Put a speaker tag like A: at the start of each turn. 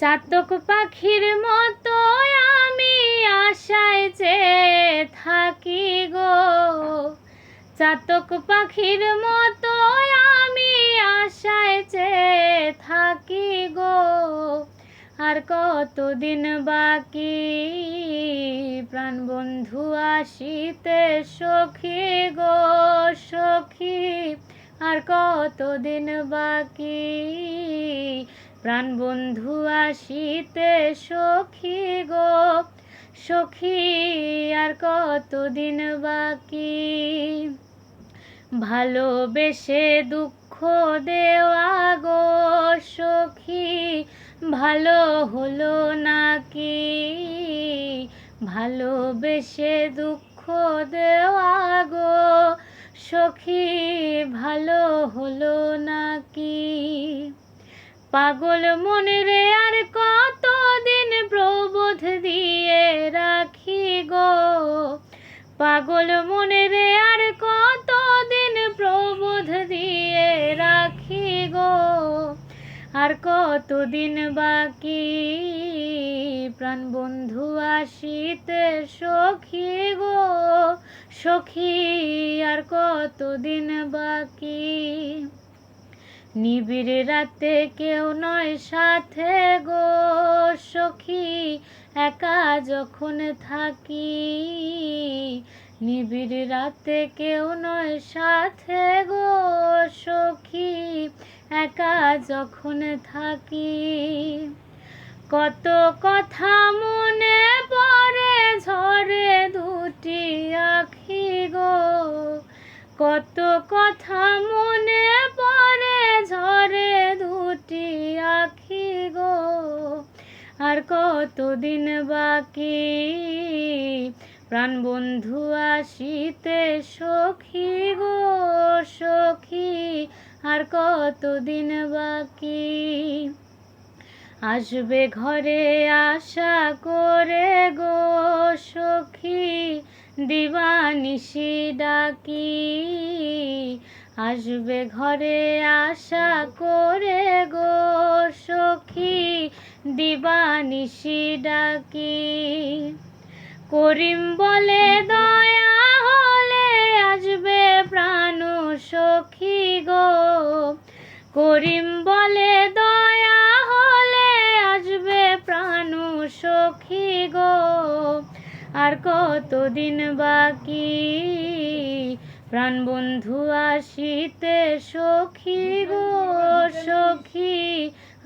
A: চাতক পাখির মতো আমি আশায় যে থাকি গো। চাতক পাখির মতো আমি আশায় যে থাকি গো। আর কতদিন বাকি প্রাণ বন্ধু আসিতে সখী গো, সখী। আর কতদিন বাকি প্রাণ বন্ধু আসিতে সখী গো। সখী, আর কতদিন বাকি? ভালোবেসে দুঃখ দেওয়া গো সখী, ভালো হলো নাকি? ভালোবেসে দুঃখ দেওয়া গো সখী, ভালো হলো নাকি? পাগল মনের আর কতদিন প্রবোধ দিয়ে রাখি গো? পাগল মনে রে আর কতদিন প্রবোধ দিয়ে রাখি গো? আর কতদিন বাকি প্রাণ বন্ধু আসিতে সখী গো? সখী, আর কতদিন বাকি? নিবিড় রাতে কেউ নয় সাথে গো সখী, একা যখন থাকি। নিবিড় রাতে কেউ নয় সাথে গো সখী, একা যখন থাকি। কত কথা মনে পড়ে ঝরে দুটি আখি গো। কত কথা মনে পড়ে কতদিন বাকি? প্রাণ বন্ধু আসিতে সখী গো, সখী, আর কতদিন বাকি? আসবে ঘরে আশা করে গো, সখী, দিবানিশি ডাকি। আসবে ঘরে আশা করে গো সখী, দিবানিশি ডাকি। করিম বলে, দয়া হলে আসবে প্রাণ সখী গো। করিম বলে, দয়া হলে আসবে প্রাণ সখী গো। আর কতদিন বাকি? প্রাণ বন্ধু আসিতে সখী গো সখী।